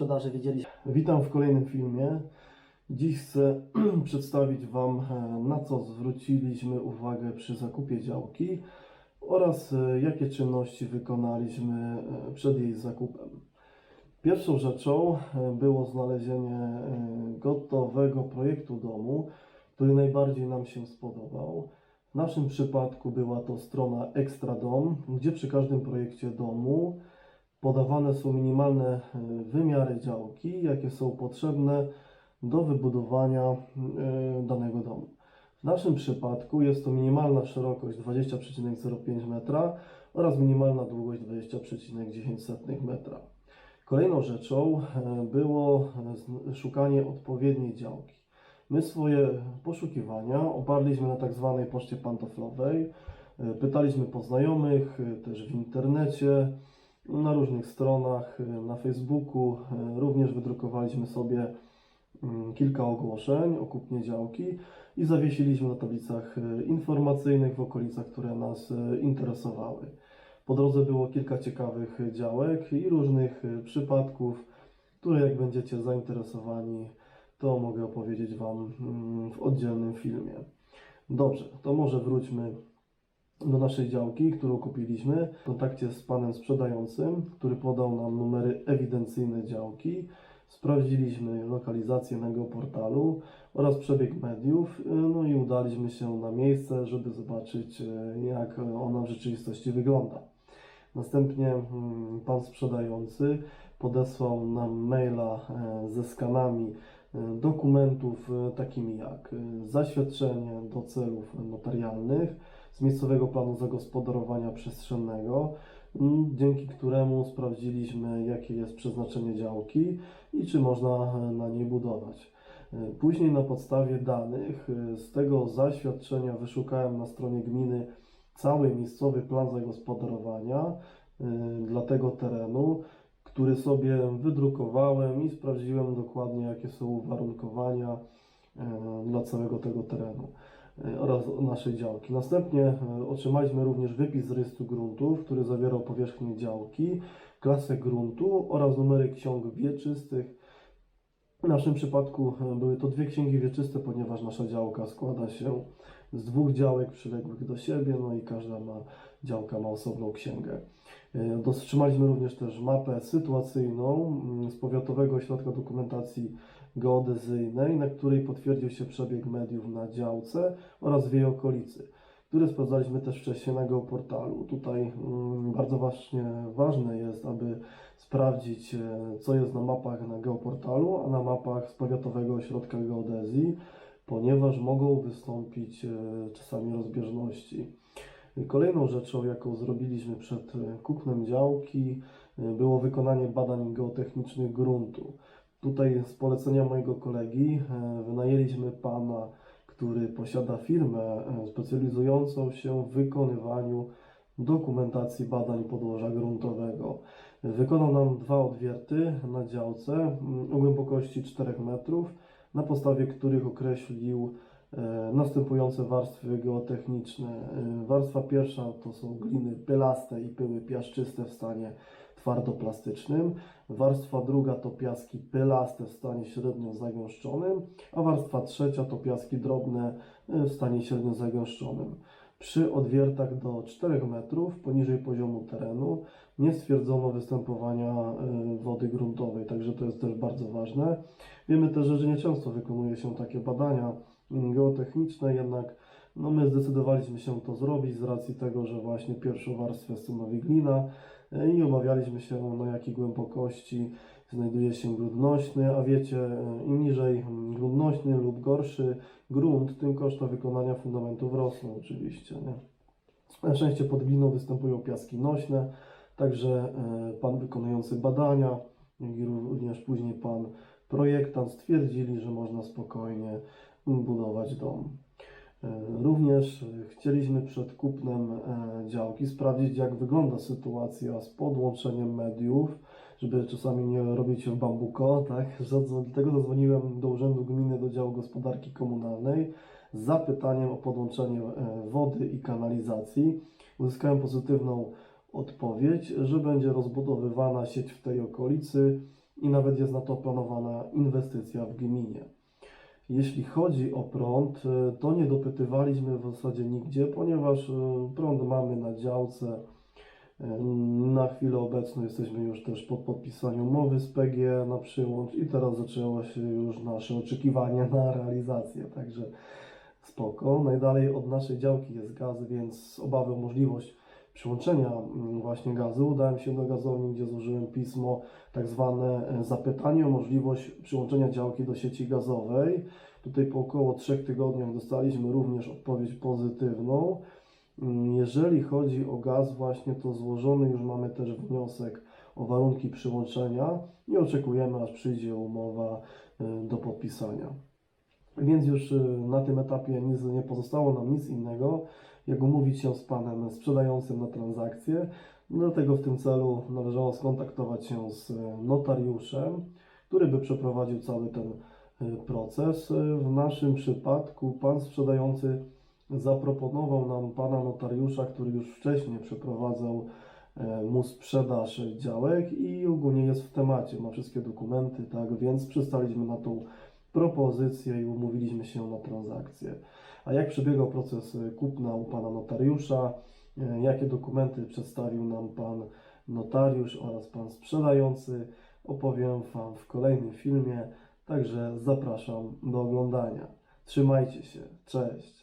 sprzedaży wiedzieliśmy. Witam w kolejnym filmie. Dziś chcę przedstawić Wam, e, na co zwróciliśmy uwagę przy zakupie działki oraz e, jakie czynności wykonaliśmy e, przed jej zakupem. Pierwszą rzeczą było znalezienie gotowego projektu domu, który najbardziej nam się spodobał. W naszym przypadku była to strona Extra Dom, gdzie przy każdym projekcie domu podawane są minimalne e, wymiary działki, jakie są potrzebne do wybudowania e, danego domu. W naszym przypadku jest to minimalna szerokość 20,05 metra oraz minimalna długość 20,10 metra. Kolejną rzeczą e, było szukanie odpowiedniej działki. My swoje poszukiwania oparliśmy na tak zwanej poczcie pantoflowej. Pytaliśmy po znajomych, też w internecie, na różnych stronach, e, na Facebooku. E, Również wydrukowaliśmy sobie mm, kilka ogłoszeń o kupnie działki i zawiesiliśmy na tablicach e, informacyjnych w okolicach, które nas interesowały. Po drodze było kilka ciekawych działek i różnych przypadków, które jak będziecie zainteresowani, to mogę opowiedzieć Wam mm, w oddzielnym filmie. Dobrze, to może wróćmy do naszej działki, którą kupiliśmy w kontakcie z panem sprzedającym, który podał nam numery ewidencyjne działki. Sprawdziliśmy lokalizację na jego portalu oraz przebieg mediów, y, no i udaliśmy się na miejsce, żeby zobaczyć, y, jak ona w rzeczywistości wygląda. Następnie mm, pan sprzedający podesłał nam maila e, ze skanami dokumentów e, takimi jak e, zaświadczenie do celów notarialnych z miejscowego planu zagospodarowania przestrzennego, dzięki któremu sprawdziliśmy, jakie jest przeznaczenie działki i czy można e, na niej budować. Później na podstawie danych z tego zaświadczenia wyszukałem na stronie gminy cały miejscowy plan zagospodarowania dla tego terenu, który sobie wydrukowałem i sprawdziłem dokładnie, jakie są uwarunkowania e, dla całego tego terenu e, oraz naszej działki. Następnie e, otrzymaliśmy również wypis z rejestru gruntów, który zawierał powierzchnię działki, klasę gruntu oraz numery ksiąg wieczystych. W naszym przypadku były to dwie księgi wieczyste, ponieważ nasza działka składa się z dwóch działek przyległych do siebie, no i każda ma, działka ma osobną księgę. E, Dostrzymaliśmy również też mapę sytuacyjną mm, z Powiatowego Ośrodka Dokumentacji Geodezyjnej, na której potwierdził się przebieg mediów na działce oraz w jej okolicy, które sprawdzaliśmy też wcześniej na geoportalu. Tutaj mm, bardzo właśnie ważne jest, aby sprawdzić, e, co jest na mapach na geoportalu, a na mapach z Powiatowego Ośrodka Geodezji, ponieważ mogą wystąpić e, czasami rozbieżności. Kolejną rzeczą, jaką zrobiliśmy przed e, kupnem działki, e, było wykonanie badań geotechnicznych gruntu. Tutaj z polecenia mojego kolegi e, wynajęliśmy pana, który posiada firmę specjalizującą się w wykonywaniu dokumentacji badań podłoża gruntowego. Wykonał nam dwa odwierty na działce o głębokości 4 metrów, na podstawie których określił następujące warstwy geotechniczne. E, Warstwa pierwsza to są gliny pylaste i pyły piaszczyste w stanie twardoplastycznym. Warstwa druga to piaski pylaste w stanie średnio zagęszczonym, a warstwa trzecia to piaski drobne e, w stanie średnio zagęszczonym. Przy odwiertach do 4 metrów poniżej poziomu terenu nie stwierdzono występowania e, wody gruntowej, także to jest też bardzo ważne. Wiemy też, że nieczęsto wykonuje się takie badania geotechniczne, jednak no my zdecydowaliśmy się to zrobić z racji tego, że właśnie pierwszą warstwę stanowi glina e, i obawialiśmy się na jakiej głębokości znajduje się grunt nośny, a wiecie, e, im niżej mm, grunt nośny lub gorszy grunt, tym koszta wykonania fundamentów rosną oczywiście. Nie? Na szczęście pod gliną występują piaski nośne, także e, pan wykonujący badania, jak i również później pan projektant stwierdzili, że można spokojnie budować dom. E, Również chcieliśmy przed kupnem e, działki sprawdzić, jak wygląda sytuacja z podłączeniem mediów, żeby czasami nie robić w bambuko, tak? Dlatego zadzwoniłem do Urzędu Gminy, do działu gospodarki komunalnej z zapytaniem o podłączenie e, wody i kanalizacji. Uzyskałem pozytywną odpowiedź, że będzie rozbudowywana sieć w tej okolicy i nawet jest na to planowana inwestycja w gminie. Jeśli chodzi o prąd, e, to nie dopytywaliśmy w zasadzie nigdzie, ponieważ e, prąd mamy na działce. E, Na chwilę obecną jesteśmy już też po podpisaniu umowy z PG na przyłącz i teraz zaczęło się już nasze oczekiwanie na realizację, także spoko. Najdalej od naszej działki jest gaz, więc obawy o możliwość przyłączenia mm, właśnie gazu udałem się do gazowni, gdzie złożyłem pismo tak zwane e, zapytanie o możliwość przyłączenia działki do sieci gazowej. Tutaj po około trzech tygodniach dostaliśmy również odpowiedź pozytywną. Mm, Jeżeli chodzi o gaz właśnie, to złożony już mamy też wniosek o warunki przyłączenia i oczekujemy aż przyjdzie umowa y, do podpisania. Więc już y, na tym etapie nic, nie pozostało nam nic innego, jak umówić się z panem sprzedającym na transakcję. Dlatego w tym celu należało skontaktować się z y, notariuszem, który by przeprowadził cały ten y, proces. Y, W naszym przypadku pan sprzedający zaproponował nam pana notariusza, który już wcześniej przeprowadzał e, mu sprzedaż działek i ogólnie jest w temacie, ma wszystkie dokumenty, tak, więc przystaliśmy na tą propozycję i umówiliśmy się na transakcję. A jak przebiegał proces kupna u pana notariusza, e, jakie dokumenty przedstawił nam pan notariusz oraz pan sprzedający, opowiem wam w kolejnym filmie, także zapraszam do oglądania. Trzymajcie się, cześć!